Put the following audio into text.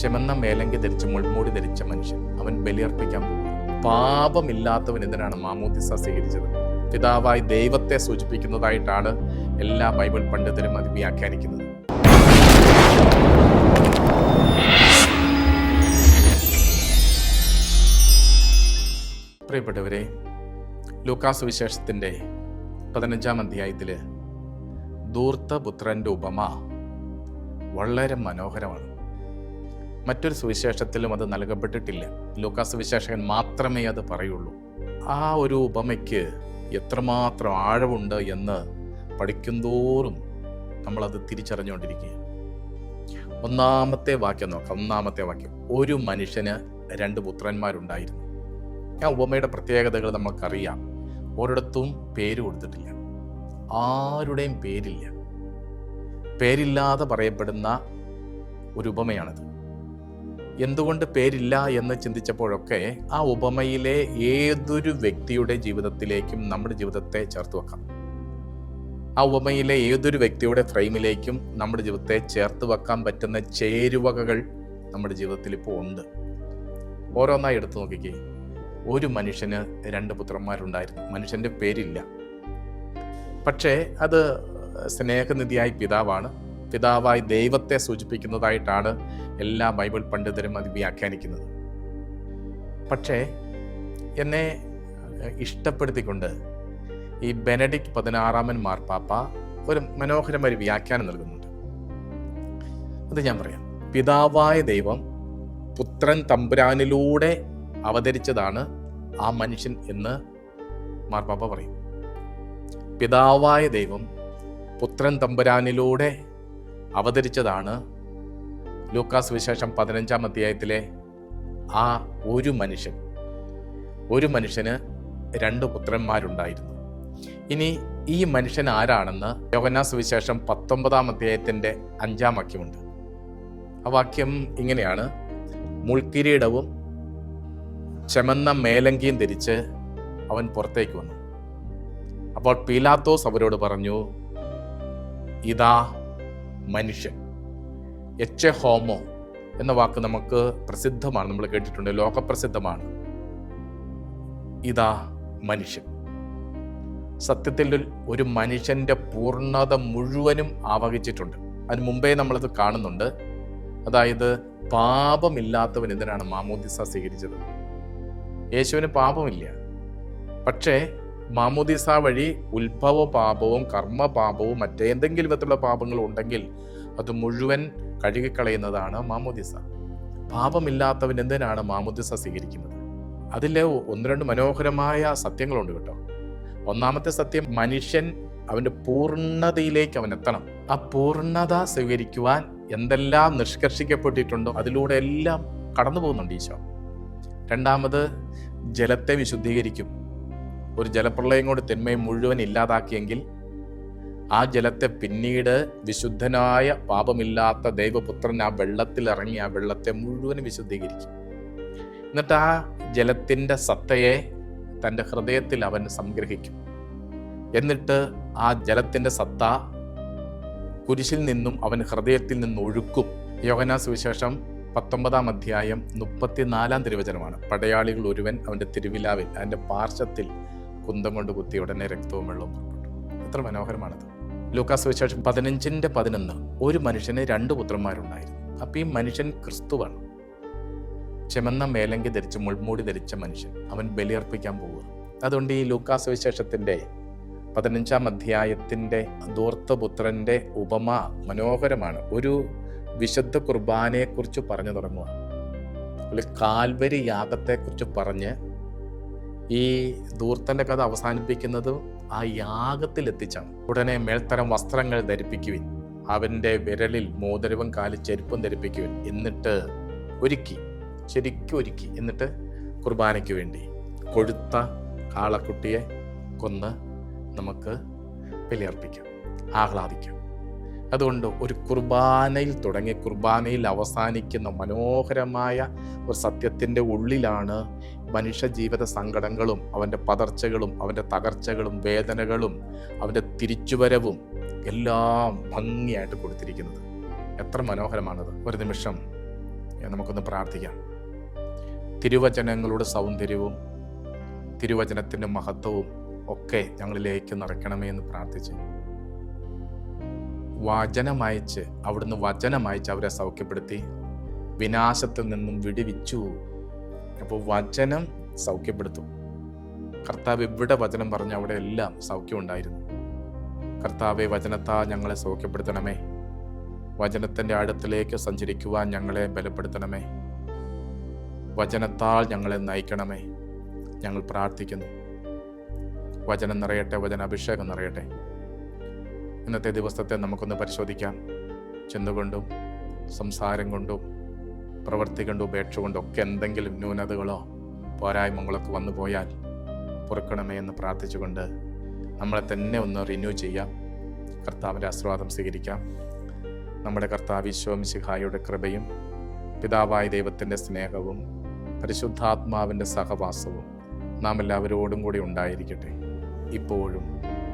ചെമന്ന മേലങ്കി ധരിച്ച് മുൾമൂടി ധരിച്ച മനുഷ്യൻ അവൻ ബലിയർപ്പിക്കാൻ പോകും പാപമില്ലാത്തവൻ എന്തിനാണ് മാമോദിസ സ്വീകരിച്ചത്? പിതാവായി ദൈവത്തെ സൂചിപ്പിക്കുന്നതായിട്ടാണ് എല്ലാ ബൈബിൾ പണ്ഡിതരും അത് വ്യാഖ്യാനിക്കുന്നത്. പ്രിയപ്പെട്ടവരെ ലൂക്കാസ് വിശേഷത്തിന്റെ പതിനഞ്ചാം അധ്യായത്തിൽ ധൂർത്തപുത്രന്റെ ഉപമ വളരെ മനോഹരമാണ്. മറ്റൊരു സുവിശേഷത്തിലും അത് നൽകപ്പെട്ടിട്ടില്ല. ലൂക്കാസ് വിശേഷകൻ മാത്രമേ അത് പറയുള്ളൂ. ആ ഒരു ഉപമയ്ക്ക് എത്രമാത്രം ആഴമുണ്ട് എന്ന് പഠിക്കുന്തോറും നമ്മളത് തിരിച്ചറിഞ്ഞുകൊണ്ടിരിക്കുക ഒന്നാമത്തെ വാക്യം നോക്കാം. ഒന്നാമത്തെ വാക്യം. ഒരു മനുഷ്യന് രണ്ട് പുത്രന്മാരുണ്ടായിരുന്നു. ആ ഉപമയുടെ പ്രത്യേകതകൾ നമുക്കറിയാം ഒരിടത്തും പേര് കൊടുത്തിട്ടില്ല. ആരുടെയും പേരില്ല. പേരില്ലാതെ പറയപ്പെടുന്ന ഒരു ഉപമയാണിത്. എന്തുകൊണ്ട് പേരില്ല എന്ന് ചിന്തിച്ചപ്പോഴൊക്കെ ആ ഉപമയിലെ ഏതൊരു വ്യക്തിയുടെ ജീവിതത്തിലേക്കും നമ്മുടെ ജീവിതത്തെ ചേർത്ത് വെക്കാം. ആ ഉപമയിലെ ഏതൊരു വ്യക്തിയുടെ ഫ്രെയിമിലേക്കും നമ്മുടെ ജീവിതത്തെ ചേർത്ത് വെക്കാൻ പറ്റുന്ന ചേരുവകകൾ നമ്മുടെ ജീവിതത്തിൽ ഇപ്പോൾ ഉണ്ട്. ഓരോന്നായി എടുത്തു നോക്കിക്കേ. ഒരു മനുഷ്യന് രണ്ട് പുത്രന്മാരുണ്ടായിരുന്നു. മനുഷ്യന്റെ പേരില്ല. പക്ഷേ അത് സ്നേഹനിധിയായ പിതാവാണ്. പിതാവായി ദൈവത്തെ സൂചിപ്പിക്കുന്നതായിട്ടാണ് എല്ലാ ബൈബിൾ പണ്ഡിതരും അത് വ്യാഖ്യാനിക്കുന്നത്. പക്ഷേ എന്നെ ഇഷ്ടപ്പെടുത്തിക്കൊണ്ട് ഈ ബെനഡിക്ട് പതിനാറാമൻ മാർപ്പാപ്പ ഒരു മനോഹരമായ വ്യാഖ്യാനം നൽകുന്നുണ്ട്. അത് ഞാൻ പറയാം. പിതാവായ ദൈവം പുത്രൻ തമ്പുരാനിലൂടെ അവതരിച്ചതാണ് ആ മനുഷ്യൻ എന്ന് മാർപ്പാപ്പ പറയും. പിതാവായ ദൈവം പുത്രൻ തമ്പുരാനിലൂടെ അവതരിച്ചതാണ് ലൂക്കാസ് വിശേഷം പതിനഞ്ചാം അധ്യായത്തിലെ ആ ഒരു മനുഷ്യൻ. ഒരു മനുഷ്യന് രണ്ട് പുത്രന്മാരുണ്ടായിരുന്നു. ഇനി ഈ മനുഷ്യൻ ആരാണെന്ന് യോഗനാസ് വിശേഷം പത്തൊമ്പതാം അധ്യായത്തിന്റെ അഞ്ചാം വാക്യമുണ്ട്. ആ വാക്യം ഇങ്ങനെയാണ്. മുൾക്കിരീടവും ചെമന്ന മേലങ്കിയും ധരിച്ച് അവൻ പുറത്തേക്ക് വന്നു. അപ്പോൾ പീലാത്തോസ് അവരോട് പറഞ്ഞു ഇതാ മനുഷ്യൻ. എച്ച് എ ഹോമോ എന്ന വാക്ക് നമുക്ക് പ്രസിദ്ധമാണ് നമ്മൾ കേട്ടിട്ടുണ്ട്. ലോകപ്രസിദ്ധമാണ്. ഇതാ മനുഷ്യൻ. സത്യത്തിൽ ഒരു മനുഷ്യന്റെ പൂർണത മുഴുവനും ആവഹിച്ചിട്ടുണ്ട്. അതിന് മുമ്പേ നമ്മളത് കാണുന്നുണ്ട്. അതായത് പാപമില്ലാത്തവൻ എന്തിനാണ് മാമോദിസ സ്വീകരിച്ചത്? യേശുവിന് പാപമില്ല. പക്ഷേ മാമോദിസ വഴി ഉത്ഭവ പാപവും കർമ്മപാപവും മറ്റേന്തെങ്കിലും വിധത്തിലുള്ള പാപങ്ങളും ഉണ്ടെങ്കിൽ അത് മുഴുവൻ കഴുകിക്കളയുന്നതാണ് മാമോദിസ. പാപമില്ലാത്തവൻ എന്തിനാണ് മാമോദിസ സ്വീകരിക്കുന്നത്? അതിലെ ഒന്ന് രണ്ട് മനോഹരമായ സത്യങ്ങളുണ്ട് കേട്ടോ. ഒന്നാമത്തെ സത്യം മനുഷ്യൻ അവന്റെ പൂർണതയിലേക്ക് അവൻ എത്തണം. ആ പൂർണത സ്വീകരിക്കുവാൻ എന്തെല്ലാം നിഷ്കർഷിക്കപ്പെട്ടിട്ടുണ്ടോ അതിലൂടെ എല്ലാം കടന്നു പോകുന്നുണ്ട് ഈശോ. രണ്ടാമത് ജലത്തെ വിശുദ്ധീകരിക്കും. ഒരു ജലപ്രളയം കൊണ്ട് തിന്മയെ മുഴുവൻ ഇല്ലാതാക്കിയെങ്കിൽ ആ ജലത്തെ പിന്നീട് വിശുദ്ധനായ പാപമില്ലാത്ത ദൈവപുത്രൻ ആ വെള്ളത്തിൽ ഇറങ്ങി ആ വെള്ളത്തെ മുഴുവൻ വിശുദ്ധീകരിക്കും. എന്നിട്ട് ആ ജലത്തിന്റെ സത്തയെ തന്റെ ഹൃദയത്തിൽ അവൻ സംഗ്രഹിക്കും. എന്നിട്ട് ആ ജലത്തിന്റെ സത്ത കുരിശിൽ നിന്നും അവൻ ഹൃദയത്തിൽ നിന്ന് ഒഴുക്കും. യോഗനാ സുവിശേഷം പത്തൊമ്പതാം അധ്യായം മുപ്പത്തിനാലാം തിരുവചനമാണ്. പടയാളികൾ ഒരുവൻ അവന്റെ തിരുവിലാവിൽ അവന്റെ പാർശ്വത്തിൽ കുന്തം കൊണ്ട് കുത്തി ഉടനെ രക്തവും വെള്ളവും പുറപ്പെട്ടു. എത്ര മനോഹരമാണത്. ലൂക്കാസ് വിശേഷം പതിനഞ്ചിന്റെ പതിനൊന്ന് ഒരു മനുഷ്യന് രണ്ട് പുത്രന്മാരുണ്ടായിരുന്നു. അപ്പം ഈ മനുഷ്യൻ ക്രിസ്തുവാണ്. ചെമന്ന മേലങ്കി ധരിച്ച് മുൾമൂടി ധരിച്ച മനുഷ്യൻ അവൻ ബലിയർപ്പിക്കാൻ പോവുക. അതുകൊണ്ട് ഈ ലൂക്കാസ് വിശേഷത്തിന്റെ പതിനഞ്ചാം അധ്യായത്തിന്റെ ദൂർത്തപുത്രന്റെ ഉപമ മനോഹരമാണ്. ഒരു വിശുദ്ധ കുർബാനയെക്കുറിച്ച് പറഞ്ഞു തുടങ്ങുക ഒരു കാൽവരി യാഗത്തെക്കുറിച്ച് പറഞ്ഞ് ഈ ദൂർത്തന്റെ കഥ അവസാനിപ്പിക്കുന്നത് ആ യാഗത്തിൽ എത്തിച്ചാണ് ഉടനെ മേൽത്തരം വസ്ത്രങ്ങൾ ധരിപ്പിക്കുവിൻ. അവന്റെ വിരലിൽ മോതിരവും കാലിൽ ചെരുപ്പും ധരിപ്പിക്കുവിൻ. എന്നിട്ട് ഒരുക്കി ശരിക്കും ഒരുക്കി. എന്നിട്ട് കുർബാനയ്ക്ക് വേണ്ടി കൊഴുത്ത കാളക്കുട്ടിയെ കൊന്ന് നമുക്ക് ബലിയർപ്പിക്കാം. ആഹ്ലാദിക്കാം. അതുകൊണ്ട് ഒരു കുർബാനയിൽ തുടങ്ങി കുർബാനയിൽ അവസാനിക്കുന്ന മനോഹരമായ ഒരു സത്യത്തിന്റെ ഉള്ളിലാണ് മനുഷ്യ ജീവിത സങ്കടങ്ങളും അവന്റെ പതർച്ചകളും അവന്റെ തകർച്ചകളും വേദനകളും അവന്റെ തിരിച്ചുവരവും എല്ലാം ഭംഗിയായിട്ട് കൊടുത്തിരിക്കുന്നത്. എത്ര മനോഹരമാണത്. ഒരു നിമിഷം നമുക്കൊന്ന് പ്രാർത്ഥിക്കാം. തിരുവചനങ്ങളുടെ സൗന്ദര്യവും തിരുവചനത്തിന്റെ മഹത്വവും ഒക്കെ ഞങ്ങളിലേക്ക് നിറയ്ക്കണമേ എന്ന് പ്രാർത്ഥിച്ച് വചനമയച്ച് അവിടുന്ന് വചനമയച്ച് അവരെ സൗഖ്യപ്പെടുത്തി. വിനാശത്തിൽ നിന്നും വിടുവിച്ചു. അപ്പോൾ വചനം സൗഖ്യപ്പെടുത്തും. കർത്താവ് ഇവിടെ വചനം പറഞ്ഞ അവിടെ എല്ലാം സൗഖ്യം ഉണ്ടായിരുന്നു. കർത്താവെ വചനത്താ ഞങ്ങളെ സൗഖ്യപ്പെടുത്തണമേ. വചനത്തിന്റെ അടുത്തിലേക്ക് സഞ്ചരിക്കുവാൻ ഞങ്ങളെ ബലപ്പെടുത്തണമേ. വചനത്താൽ ഞങ്ങളെ നയിക്കണമേ. ഞങ്ങൾ പ്രാർത്ഥിക്കുന്നു. വചനം നിറയട്ടെ വചന അഭിഷേകം നിറയട്ടെ. ഇന്നത്തെ ദിവസത്തെ നമുക്കൊന്ന് പരിശോധിക്കാം. ചെന്നുകൊണ്ടും സംസാരം കൊണ്ടും പ്രവൃത്തി കൊണ്ടും ഉപേക്ഷ കൊണ്ടും ഒക്കെ എന്തെങ്കിലും ന്യൂനതകളോ പോരായ്മകളൊക്കെ വന്നു പോയാൽ പൊറുക്കണമേ എന്ന് പ്രാർത്ഥിച്ചുകൊണ്ട് നമ്മളെ തന്നെ ഒന്ന് റിന്യൂ ചെയ്യാം. കർത്താവിന്റെ ആശീർവാദം സ്വീകരിക്കാം. നമ്മുടെ കർത്താവ് ഈശോമിശിഹായുടെ കൃപയും പിതാവായ ദൈവത്തിന്റെ സ്നേഹവും പരിശുദ്ധാത്മാവിന്റെ സഹവാസവും നാം എല്ലാവരോടും കൂടി ഉണ്ടായിരിക്കട്ടെ. ഇപ്പോഴും